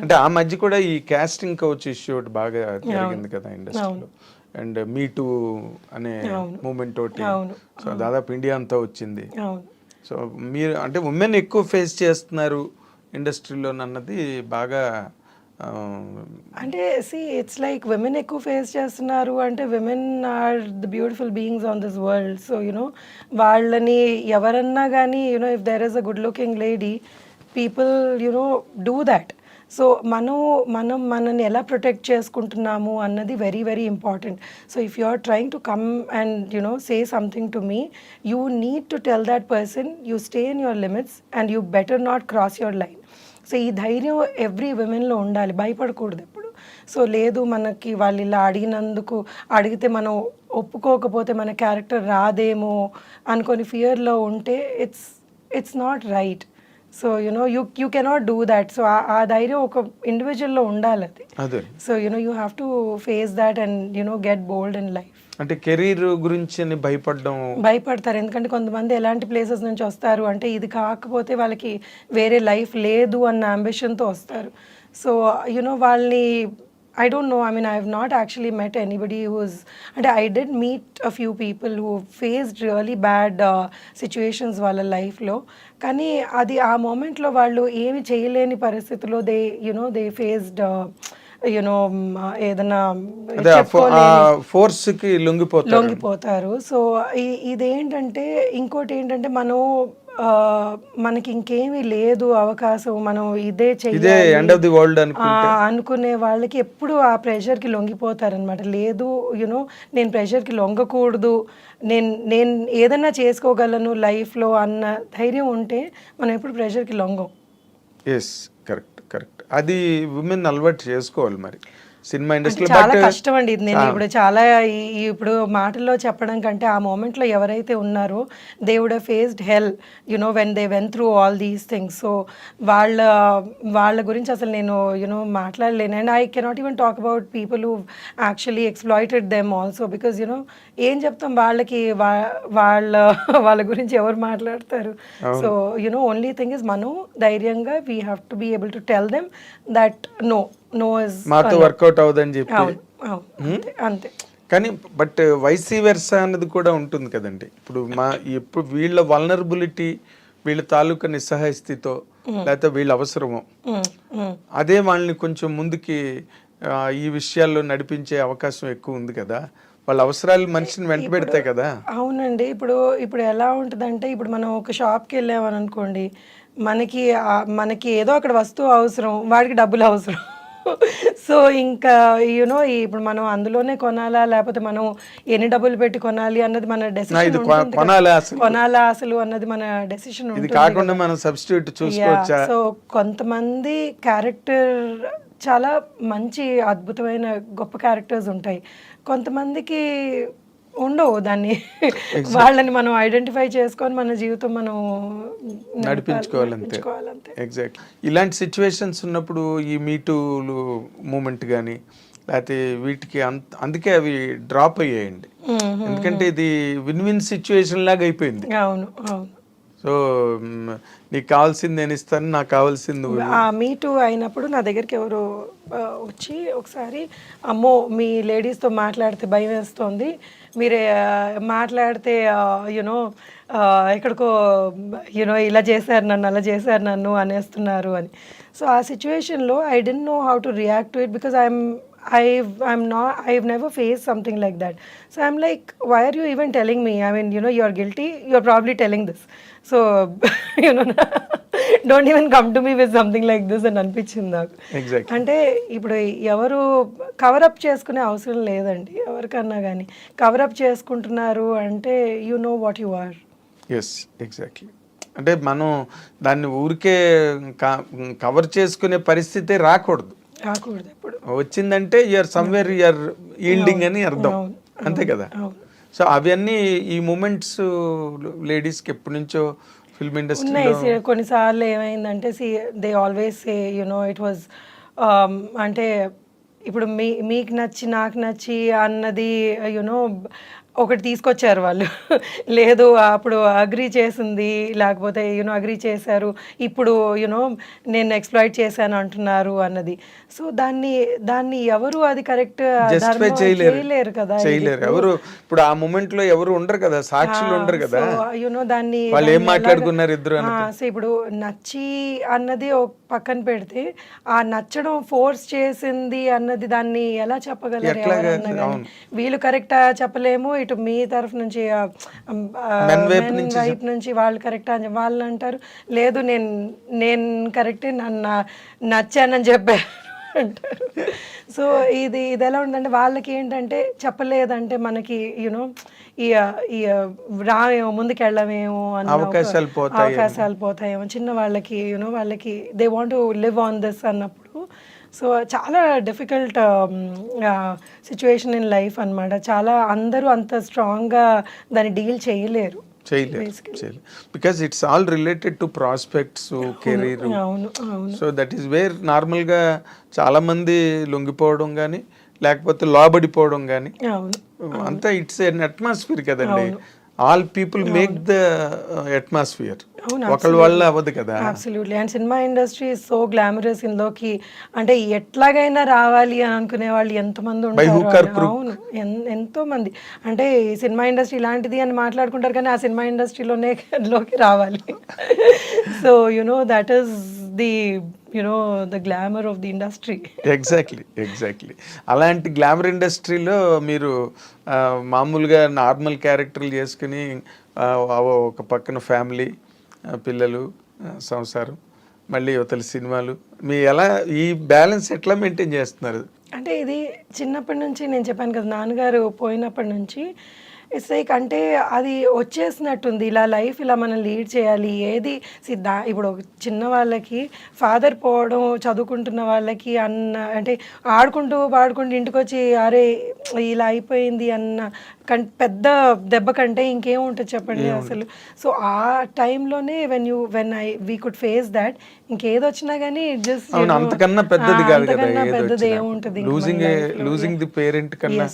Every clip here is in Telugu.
అంటే ఆ మధ్య కూడా ఈ కాస్టింగ్ కౌచ్ ఇష్యూ బాగా జరిగింది కదా ఇండస్ట్రీలో అండ్ మీ టూ అనే మూమెంట్ ఒకటి అవును. సో దాదాపు ఇండియా అంతా వచ్చింది. సో మీరు అంటే ఉమెన్ ఎక్కువ ఫేస్ చేస్తున్నారు ఇండస్ట్రీలో అన్నది బాగా ఆ, అంటే సి ఇట్స్ లైక్ విమెన్ ఎక్కువ ఫేస్ చేస్తున్నారు అంటే women are the beautiful beings on this world so you know వాళ్ళని ఎవరన్నా కానీ you know if there is a good looking lady people you know do that so మనం మనం మనని ఎలా ప్రొటెక్ట్ చేసుకుంటున్నాము అన్నది very very important so if you are trying to come and you know say something to me you need to tell that person you stay in your limits and you better not cross your line so ఈ ధైర్యం ఎవ్రీ విమెన్లో ఉండాలి భయపడకూడదు ఎప్పుడు. సో లేదు మనకి వాళ్ళు ఇలా అడిగినందుకు అడిగితే మనం ఒప్పుకోకపోతే మన క్యారెక్టర్ రాదేమో అనుకొని ఫియర్లో ఉంటే it's it's not right so you know you you cannot do that so ఆ ధైర్యం ఒక ఇండివిజువల్లో ఉండాలి అది. So you know you have to face that and you know get bold in life అంటే కెరీర్ గురించి భయపడడం భయపడతారు. ఎందుకంటే కొంతమంది ఎలాంటి ప్లేసెస్ నుంచి వస్తారు అంటే ఇది కాకపోతే వాళ్ళకి వేరే లైఫ్ లేదు అన్న అంబిషన్తో వస్తారు. సో యునో వాళ్ళని I don't know I mean I have not actually met anybody whose అంటే I didn't meet a few people who faced really bad situations uh, వాళ్ళ లైఫ్లో కానీ అది ఆ మూమెంట్లో వాళ్ళు ఏమి చేయలేని పరిస్థితిలో they you know they faced you know ఏదైనా అదే చెప్పుకోలేని- ఫోర్స్కి లొంగిపోతారు. లొంగిపోతారు. సో ఇదేంటంటే ఇంకోటి ఏంటంటే మనం ఆ, మనకి ఇంకేమీ లేదు అవకాశం మనం ఇదే ఇదే చెయ్యాలి. ఎండ్ ఆఫ్ ది వరల్డ్ ఆ, అనుకుంటే అనుకునే వాళ్ళకి ఎప్పుడు ఆ ప్రెషర్కి లొంగిపోతారనమాట లేదు యునో నేను ప్రెషర్కి లొంగకూడదు. నేను నేను ఏదైనా చేసుకోగలను లైఫ్లో అన్న ధైర్యం ఉంటే మనం ఎప్పుడు ప్రెషర్కి లొంగం. ఎస్ కరెక్ట్ కరెక్ట్ అది ఉమెన్ అలవాటు చేసుకోవాలి మరి. సినిమా అంటే ఇండస్ట్రీలో చాలా కష్టం అండి ఇది. నేను ఇప్పుడు చాలా ఇప్పుడు మాటల్లో చెప్పడం కంటే ఆ మూమెంట్లో ఎవరైతే ఉన్నారో they would faced hell you know when they went through all these things so వాళ్ళ వాళ్ళ గురించి అసలు నేను యునో మాట్లాడలేను. And I cannot even talk about people who actually exploited them also because you know ఏం చెప్తాం వాళ్ళకి? వాళ్ళ వాళ్ళ గురించి ఎవరు మాట్లాడతారు? So you know only thing is మనం ధైర్యంగా we have to be able to tell them that no no is మాతో వర్కౌట్ అవుదని చెప్పి. అంతే కానీ బట్ వైసీ వెర్సా అన్నది కూడా ఉంటుంది కదండి. ఇప్పుడు మా ఇప్పుడు వీళ్ళ వల్నరబిలిటీ వీళ్ళ తాలూకా నిస్సహాయ స్థితితో లేకపోతే వీళ్ళ అవసరమో. అదే వాళ్ళని కొంచెం ముందుకి ఈ విషయాల్లో నడిపించే అవకాశం ఎక్కువ ఉంది కదా. వాళ్ళ అవసరాలు మనిషిని వెంట పెడతాయి కదా. అవునండి. ఇప్పుడు ఇప్పుడు ఎలా ఉంటుందంటే ఇప్పుడు మనం ఒక షాప్కి వెళ్ళామని అనుకోండి మనకి మనకి ఏదో అక్కడ వస్తువు అవసరం వాడికి డబ్బులు అవసరం. సో ఇంకా యూనో ఇప్పుడు మనం అందులోనే కొనాలా? లేకపోతే మనం ఎన్ని డబ్బులు పెట్టి కొనాలి అన్నది మన డెసిషన్ కొనాలా అసలు? కొనాలా అసలు అన్నది మన డెసిషన్ ఇది కాకుండా మనం సబ్స్టిట్యూట్ చూసుకోవచ్చా? సో కొంతమంది క్యారెక్టర్ చాలా మంచి అద్భుతమైన గొప్ప క్యారెక్టర్స్ ఉంటాయి. కొంతమందికి ఉండవు దాన్ని. వాళ్ళని మనం ఐడెంటిఫై చేసుకొని మన జీవితం మనం నడిపించుకోవాలంతే. ఎగ్జాక్ట్ ఇలాంటి సిచ్యువేషన్స్ ఉన్నప్పుడు ఈ మీటూలు మూమెంట్ కానీ లేకపోతే వీటికి అందుకే అవి డ్రాప్ అయ్యాయండి. ఎందుకంటే ఇది విన్ విన్ సిచ్యువేషన్ లాగా అయిపోయింది. అవును అవును. సో నీకు కావాల్సింది నేను ఇస్తాను నాకు కావాల్సింది మీ టూ అయినప్పుడు నా దగ్గరికి ఎవరు వచ్చి ఒకసారి అమ్మో మీ లేడీస్తో మాట్లాడితే భయం వేస్తుంది. మీరు మాట్లాడితే యునో ఎక్కడికో యునో ఇలా చేశారు నన్ను అలా చేశారు నన్ను అనేస్తున్నారు అని. సో ఆ సిచ్యువేషన్లో I didn't know how to react to it because I'm I I'm not I've never faced something like that. So I'm like, why are you even telling me? I mean, you know, you're guilty. You're probably telling this. So you know, don't even come to me with something like this అని అనిపించింది నాకు అంటే ఇప్పుడు ఎవరు కవరప్ చేసుకునే అవసరం లేదండి ఎవరికన్నా కానీ కవరప్ చేసుకుంటున్నారు అంటే you know what you are yes exactly అంటే మనం దాన్ని ఊరికే కవర్ చేసుకునే పరిస్థితి రాకూడదు రాకూడదు ఎప్పుడు. వచ్చిందంటే యూఆర్ సమ్వేర్ యూఆర్ ఈల్డింగ్ అని అర్థం. అంతే కదా? సో అవన్నీ ఈ మూమెంట్స్ లేడీస్కి ఎప్పటి నుంచో ఫిల్మ్ ఇండస్ట్రీ కొన్నిసార్లు ఏమైందంటే see they always say you know it was అంటే ఇప్పుడు మీ మీకు నచ్చి నాకు నచ్చి అన్నది యునో ఒకటి తీసుకొచ్చారు వాళ్ళు. లేదు అప్పుడు అగ్రి చేసింది లేకపోతే యూనో అగ్రి చేశారు ఇప్పుడు యూనో నేను ఎక్స్ప్లాయిట్ చేశాను అంటున్నారు అన్నది. సో దాన్ని దాన్ని ఎవరు అది కరెక్ట్ చేయలేరు. కదా చేయలేరు. ఎవరు ఇప్పుడు ఆ మూమెంట్లో ఎవరు ఉండరు కదా సాక్షులు ఉండరు కదా. యూనో దాన్ని వాళ్ళు ఏం దాన్ని మాట్లాడుకున్నారు ఇద్దరు సో ఇప్పుడు నచ్చి అన్నది ఒక పక్కన పెడితే ఆ నచ్చడం ఫోర్స్ చేసింది అన్నది దాన్ని ఎలా చెప్పగలరు. వీళ్ళు కరెక్టా చెప్పలేము ఇటు మీ తరఫు నుంచి వైపు నుంచి వాళ్ళు కరెక్టా అని వాళ్ళు అంటారు. లేదు నేను నేను కరెక్టే నన్ను నచ్చానని చెప్పారు అంటారు. సో ఇది ఇది ఎలా ఉందంటే వాళ్ళకి ఏంటంటే చెప్పలేదంటే మనకి యూనో ఈ ఈ రామేమో ముందుకెళ్ళమేమో అన్న ఒక అవకాశాలు పోతాయి అవకాశాలు పోతాయేమో. చిన్న వాళ్ళకి యూనో వాళ్ళకి they want live on this అన్నప్పుడు సో చాలా డిఫికల్ట్ సిచ్యువేషన్ ఇన్ లైఫ్ అన్నమాట. చాలా అందరూ అంత స్ట్రాంగ్గా దాన్ని డీల్ చేయలేరు. చేయలేరు. చేయలేరు. Because it's all related to prospects career so that is where నార్మల్గా చాలా మంది లొంగిపోవడం కానీ లేకపోతే లోబడిపోవడం కానీ అవును అంతా ఇట్స్ ఎన్ అట్మాస్ఫియర్ కదండి. All people make the atmosphere అవును, ఒకళ్ళ వల్ల అవ్వదు కదా. Absolutely and cinema industry so glamorous ఇందులోకి. అంటే ఎట్లాగైనా రావాలి అని అనుకునే వాళ్ళు ఎంతమంది ఉంటారు. అవును. ఎంతో మంది అంటే ఈ సినిమా ఇండస్ట్రీ ఇలాంటిది అని మాట్లాడుకుంటారు కానీ ఆ సినిమా ఇండస్ట్రీలోనే లోకి రావాలి. So you know that is the you know the glamour of the industry exactly exactly అలాంటి గ్లామర్ ఇండస్ట్రీలో మీరు మామూలుగా నార్మల్ క్యారెక్టర్లు చేసుకుని ఒక పక్కన ఫ్యామిలీ పిల్లలు సంసారం మళ్ళీ యువతల సినిమాలు. మీ ఎలా ఈ బ్యాలెన్స్ ఎట్లా మెయింటైన్ చేస్తున్నారు? అంటే ఇది చిన్నప్పటి నుంచి నేను చెప్పాను కదా నాన్నగారు పోయినప్పటి నుంచి లైక్ అంటే అది వచ్చేసినట్టుంది. ఇలా లైఫ్ ఇలా మనం లీడ్ చేయాలి. ఏది సిద్ధా ఇప్పుడు చిన్న వాళ్ళకి ఫాదర్ పోవడం చదువుకుంటున్న వాళ్ళకి అన్న అంటే ఆడుకుంటూ పాడుకుంటూ ఇంటికి వచ్చి అరే ఇలా అయిపోయింది అన్న కం పెద్ద దెబ్బ కంటే ఇంకేం ఉంటుంది చెప్పండి అసలు. సో ఆ టైంలోనే when you when I we could face that ఇంకేది వచ్చినా కానీ జస్ట్ అంతకన్నా పెద్దది కాదు కదా పెద్దది. ఏముంటుంది లూజింగ్ లూజింగ్ ది పేరెంట్ కన్నా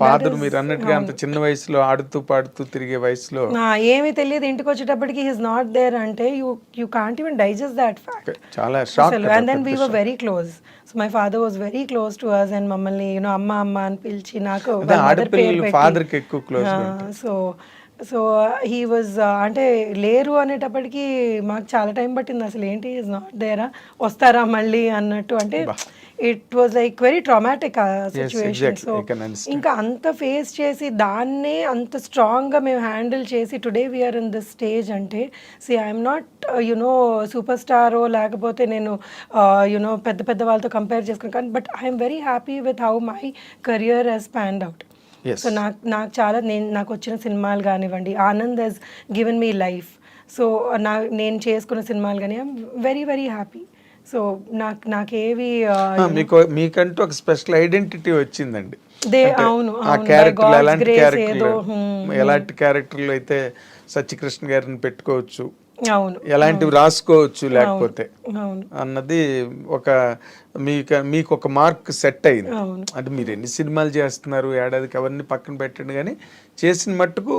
ఫాదర్ మీరు అన్నట్టుగా అంత చిన్న వయసులో ఆడుతూ పాడుతూ తిరిగే వయసులో. ఏమీ తెలియదు ఇంటికి వచ్చేటప్పటికి హీస్ నాట్ దేర్ అంటే you you can't even digest that fact చాలా shock and then we were very close so my father was very close to us and మమ్మల్ని యూనో అమ్మ అమ్మ అని పిలిచి నాకు father కి ఎక్కువ ఆ, సో సో హీ వాజ్ అంటే లేరు అనేటప్పటికి మాకు చాలా టైం పట్టింది. అసలు ఏంటి ఈజ్ నాట్ దేరా వస్తారా మళ్ళీ అన్నట్టు అంటే it was like very traumatic situation. So. ఇంకా అంత ఫేస్ చేసి దాన్నే అంత స్ట్రాంగ్గా మేము హ్యాండిల్ చేసి today we're in this stage అంటే see I'm not you know super స్టారో లేకపోతే నేను యునో పెద్ద పెద్ద వాళ్ళతో కంపేర్ చేసుకుని కానీ but I'm very happy with how my career has panned out. So నాకు నాకు చాలా నేను నాకు వచ్చిన సినిమాలు కానివ్వండి Anand has given me life so నా నేను చేసుకున్న సినిమాలు కానీ I'm very very happy so నాకు నాకేవి మీకు మీకంటూ ఒక స్పెషల్ ఐడెంటిటీ వచ్చిందండి. అవును ఆ God's ఎలాంటి ఎలాంటి క్యారెక్టర్లు అయితే సత్యకృష్ణ గారిని పెట్టుకోవచ్చు? అవును ఎలాంటివి రాసుకోవచ్చు లేకపోతే? అవును. అన్నది ఒక మీకు మీకు ఒక మార్క్ సెట్ అయింది. అంటే మీరు ఎన్ని సినిమాలు చేస్తున్నారు ఏడాదికి అవన్నీ పక్కన పెట్టండి కానీ చేసిన మట్టుకు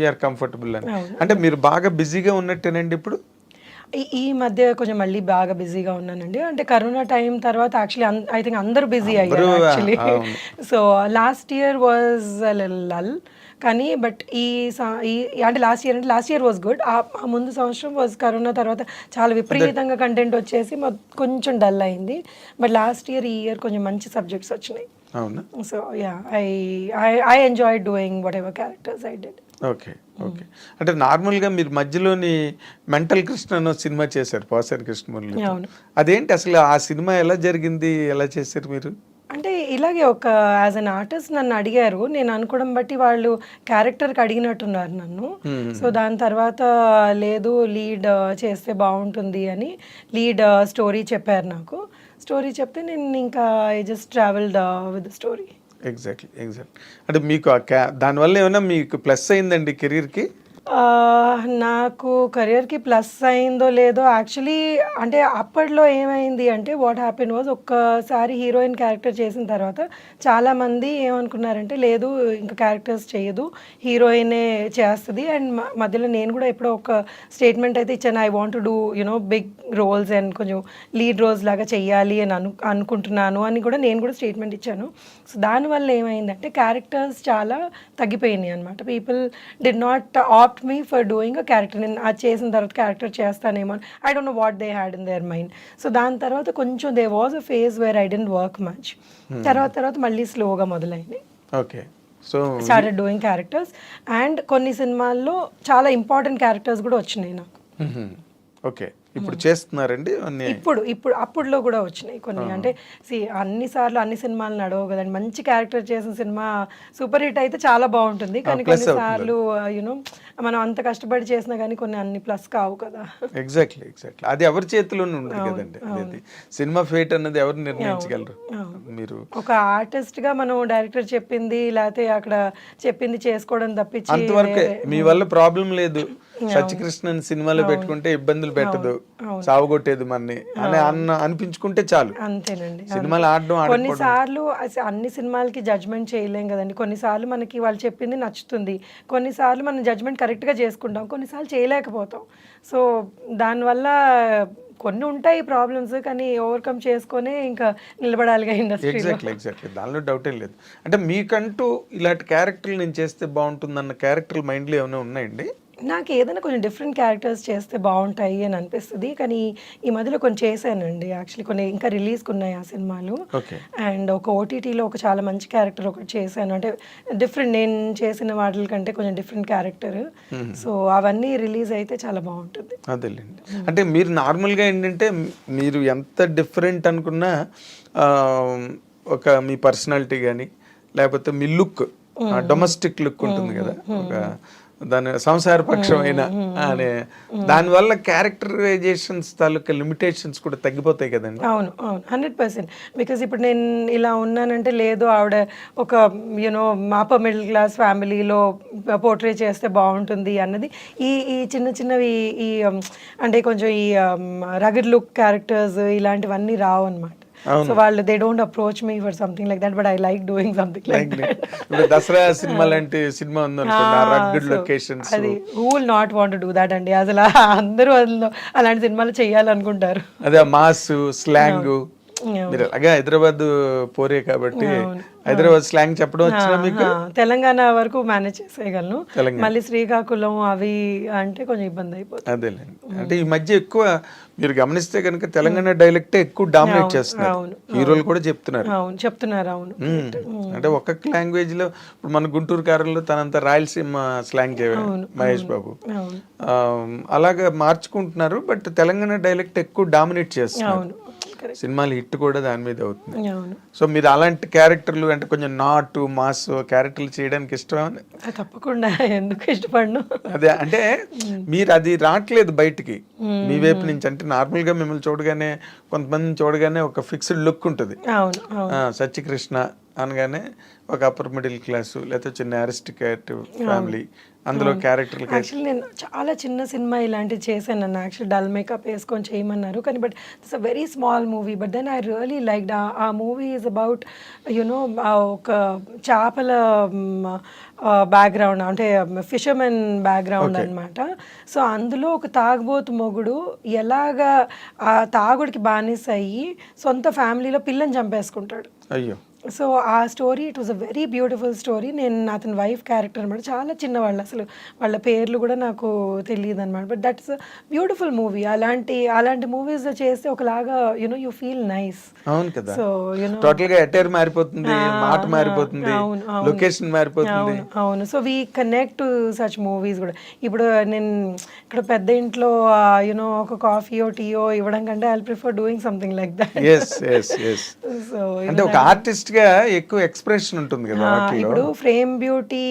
యూఆర్ కంఫర్టబుల్ అని. అంటే మీరు బాగా బిజీగా ఉన్నట్టేనండి ఇప్పుడు? ఈ- మధ్య కొంచెం మళ్ళీ బాగా బిజీగా ఉన్నానండి. అంటే కరోనా టైం తర్వాత యాక్చువల్లీ ఐ థింక్ అందరూ బిజీ అయ్యారు actually. So last year was lull కానీ బట్ ఈ అంటే లాస్ట్ ఇయర్ అంటే లాస్ట్ ఇయర్ వాజ్ గుడ్ ఆ ముందు సంవత్సరం వాజ్ కరోనా తర్వాత చాలా విపరీతంగా కంటెంట్ వచ్చేసి కొంచెం డల్ అయింది. బట్ లాస్ట్ ఇయర్ ఈ ఇయర్ కొంచెం మంచి సబ్జెక్ట్స్ వచ్చినాయి. So yeah I I I enjoy doing whatever characters I did okay okay. అంటే నార్మల్గా మీరు మధ్యలోని మెంటల్ కృష్ణ అన్న సినిమా చేశారు పోసారి కృష్ణమురళి అవును. అదేంటి అసలు ఆ సినిమా ఎలా జరిగింది ఎలా చేశారు మీరు? అంటే ఇలాగే ఒక యాజ్ అన్ ఆర్టిస్ట్ నన్ను అడిగారు నేను అనుకోవడం బట్టి వాళ్ళు క్యారెక్టర్కి అడిగినట్టున్నారు నన్ను. సో దాని తర్వాత లేదు లీడ్ చేస్తే బాగుంటుంది అని లీడ్ స్టోరీ చెప్పారు నాకు. స్టోరీ చెప్తే నేను ఇంకా I just travelled with story exactly exact అంటే మీకు ఆ క్యా దానివల్ల ఏమైనా మీకు ప్లస్ అయిందండి కెరీర్కి? నాకు కెరియర్కి ప్లస్ అయిందో లేదో యాక్చువల్లీ అంటే అప్పట్లో ఏమైంది అంటే వాట్ హ్యాపెన్ వాజ్ ఒక్కసారి హీరోయిన్ క్యారెక్టర్ చేసిన తర్వాత చాలామంది ఏమనుకున్నారంటే లేదు ఇంకా క్యారెక్టర్స్ చేయదు హీరోయినే చేస్తుంది. అండ్ మధ్యలో నేను కూడా ఎప్పుడో ఒక స్టేట్మెంట్ అయితే ఇచ్చాను I want do you know big roles and కొంచెం లీడ్ రోల్స్ లాగా చెయ్యాలి అని అను అనుకుంటున్నాను అని కూడా నేను కూడా స్టేట్మెంట్ ఇచ్చాను. సో దానివల్ల ఏమైందంటే క్యారెక్టర్స్ చాలా తగ్గిపోయినాయి అనమాట people did not opt me for doing a character నేను అది చేసిన తర్వాత character చేస్తానేమో I don't know what they had in their mind so దాని తర్వాత కొంచెం they was a phase where I didn't work much తర్వాత తర్వాత మళ్ళీ స్లోగా మొదలైంది. Okay so started doing characters and కొన్ని సినిమాల్లో చాలా ఇంపార్టెంట్ క్యారెక్టర్స్ కూడా వచ్చినాయి నాకు. ఓకే ఇప్పుడు చేస్తున్నారండి అన్ని. ఇప్పుడు ఇప్పుడు అప్పుడులో కూడా వచ్చినాయి కొన్ని. అంటే సి అన్ని సార్లు అన్ని సినిమాలు నడవు కదండి. మంచి క్యారెక్టర్ చేసిన సినిమా సూపర్ హిట్ అయితే చాలా బాగుంటుంది. కానీ plus కొన్ని సార్లు యూనో మనం అంత కష్టపడి చేసినా కానీ కొన్ని అన్ని ప్లస్ కావు కదా. ఎగ్జాక్ట్లీ ఎగ్జాక్ట్లీ అది ఎవరి చేతిలోనే ఉండదు కదండి. అది సినిమా ఫేట్ అన్నది ఎవరు నిర్ణయించగలరు? మీరు. ఒక ఆర్టిస్ట్గా మనం డైరెక్టర్ చెప్పింది లేకపోతే అక్కడ చెప్పింది చేసుకోవడం తప్పించి అంతవరకే మీ వల్ల ప్రాబ్లం లేదు. సత్యకృష్ణన్ సినిమాలో పెట్టుకుంటే ఇబ్బందులు పెట్టదు. సావగొట్టేది మనని. అని అన్న అనిపించుకుంటే చాలు. అంతేనండి. సినిమాలు ఆడడం కొన్నిసార్లు అన్ని సినిమాలకి జడ్జ్మెంట్ చేయలేం కదండి. కొన్నిసార్లు మనకి వాళ్ళు చెప్పింది నచ్చుతుంది. కొన్నిసార్లు మనం జడ్జ్మెంట్ కరెక్ట్గా చేసుకుంటాం. కొన్నిసార్లు చేయలేకపోతాం. సో దానివల్ల కొన్ని ఉంటాయి ప్రాబ్లమ్స్ కానీ ఓవర్కమ్ చేసుకొని ఇంకా నిలబడాలిగా ఇండస్ట్రీలో ఎగ్జాక్ట్లీ ఎగ్జాక్ట్లీ దానిలో డౌటే లేదు. అంటే మీకంటూ ఇలాంటి క్యారెక్టర్లు నేను చేస్తే బాగుంటుందన్న క్యారెక్టర్లు మైండ్లో ఏమైనా ఉన్నాయండి? నాకు ఏదైనా కొంచెం డిఫరెంట్ క్యారెక్టర్స్ చేస్తే బాగుంటాయి అని అనిపిస్తుంది. కానీ ఈ మధ్యలో కొన్ని చేశానండి. యాక్చువల్లీ కొన్ని ఇంకా రిలీజ్కి ఉన్నాయి ఆ సినిమాలు. అండ్ ఒక ఓటీటీలో ఒక చాలా మంచి క్యారెక్టర్ ఒకటి చేశాను. అంటే డిఫరెంట్ నేను చేసిన వాటి కంటే కొంచెం డిఫరెంట్ క్యారెక్టర్ సో అవన్నీ రిలీజ్ అయితే చాలా బాగుంటుంది. అదేలేండి. అంటే మీరు నార్మల్గా ఏంటంటే మీరు ఎంత డిఫరెంట్ అనుకున్నా ఒక మీ పర్సనాలిటీ కానీ లేకపోతే మీ లుక్ డొమెస్టిక్ లుక్ ఉంటుంది కదా. ఒక దాని సంసారపక్షమైన అనే దానివల్ల క్యారెక్టరైజేషన్స్ తాలూకా లిమిటేషన్స్ కూడా తగ్గిపోతాయి కదండి. అవును అవును. Hundred percent. బికాజ్ ఇప్పుడు నేను ఇలా ఉన్నానంటే లేదు ఆవిడ ఒక యూనో మాప మిడిల్ క్లాస్ ఫ్యామిలీలో పోర్ట్రే చేస్తే బాగుంటుంది అన్నది. ఈ ఈ చిన్న చిన్నవి ఈ um, అంటే కొంచెం ఈ రగడ్ లుక్ క్యారెక్టర్స్ ఇలాంటివన్నీ రావు అనమాట సో వాళ్ళు they don't approach me for something like that but I like doing something like ఇప్పుడు దసరా సినిమా లాంటి సినిమా ఆ రగ్గడ్ లొకేషన్స్ అది who will not want do that అండి? అసలు అందరూ అందులో అలాంటి సినిమాలు చేయాలనుకుంటారు. అదే మాస్ స్లాంగ్ మీరు అలాగే హైదరాబాద్ పోరే కాబట్టి హైదరాబాద్ స్లాంగ్ చెప్పడం వచ్చినా మీకు? తెలంగాణ వరకు మేనేజ్ చేసేయగలను. మళ్ళీ శ్రీకాకుళం అవి అంటే కొంచెం ఇబ్బంది అయిపోతుంది. అదేలేండి. అంటే ఈ మధ్య ఎక్కువ మీరు గమనిస్తే కనుక తెలంగాణ డైలెక్ట్ ఎక్కువ డామినేట్ చేస్తున్నారు. హీరోలు కూడా చెప్తున్నారు. అవును చెప్తున్నారు అవును. అంటే ఒక్కొక్క లాంగ్వేజ్లో ఇప్పుడు మన గుంటూరు కారంలో తనంత రాయలసీమ స్లాంగ్ మహేష్ బాబు. అలాగా మార్చుకుంటున్నారు బట్ తెలంగాణ డైలెక్ట్ ఎక్కువ డామినేట్ చేస్తున్నారు. సినిమాలు హిట్ కూడా దాని మీద అవుతుంది. సో మీరు అలాంటి క్యారెక్టర్లు అంటే కొంచెం నాటు మాస్ క్యారెక్టర్లు చేయడానికి ఇష్టం తప్పకుండా. ఎందుకు ఇష్టపడను? అదే అంటే మీరు అది రావట్లేదు బయటికి. మీ వైపు నుంచి అంటే నార్మల్గా మిమ్మల్ని చూడగానే కొంతమందిని చూడగానే ఒక ఫిక్స్డ్ లుక్ ఉంటుంది. సత్యకృష్ణ అనగానే ఒక అప్పర్ మిడిల్ క్లాస్ లేకపోతే చిన్న అరిస్టికేట్ ఫ్యామిలీ అందులో క్యారెక్టర్లు యాక్చువల్లీ నేను చాలా చిన్న సినిమా ఇలాంటివి చేశాను నన్ను యాక్చువల్లీ డల్ మేకప్ వేసుకొని చేయమన్నారు. కానీ but it's a very small movie but then I really like ఆ movie is about you know ఒక చేపల బ్యాక్గ్రౌండ్ అంటే ఫిషర్మెన్ బ్యాక్గ్రౌండ్ అన్నమాట. సో అందులో ఒక తాగుబోతు మొగుడు ఎలాగా ఆ తాగుడికి బానిస అయ్యి సొంత ఫ్యామిలీలో పిల్లని చంపేసుకుంటాడు. అయ్యో. సో ఆ story it was a very beautiful story నేను అతని వైఫ్ క్యారెక్టర్ అనమాట చాలా చిన్నవాళ్ళు అసలు. వాళ్ళ పేర్లు కూడా నాకు తెలియదు అనమాట బట్ దట్స్ బ్యూటిఫుల్ మూవీ అలాంటి అలాంటి మూవీస్ చేస్తే ఒకలాగా యునో యూ ఫీల్ నైస్ అవును కదా. సో యునో టోటల్గా అటైర్ మారిపోతుంది మాట మారిపోతుంది. లొకేషన్ మారిపోతుంది. అవును so we connect to such movies కూడా. ఇప్పుడు నేను ఇక్కడ పెద్ద ఇంట్లో యునో ఒక కాఫీయో టీయో ఇవ్వడం కంటే I prefer doing something like that అంటే ఒక ఆర్టిస్ట్ గా ఎక్కువ ఎక్స్ప్రెషన్ ఉంటుంది కదా ఇప్పుడు ఫ్రేమ్ బ్యూటీ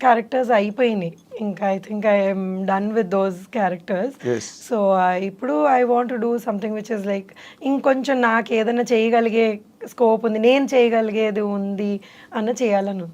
క్యారెక్టర్స్ అయిపోయినాయి. ఇంకా I think I'm done with those characters so ఇప్పుడు I want do something which is like ఇంకొంచెం నాకు ఏదైనా చేయగలిగే స్కోప్ ఉంది నేను చేయగలిగేది ఉంది అన్న చేయాలని ఉంది.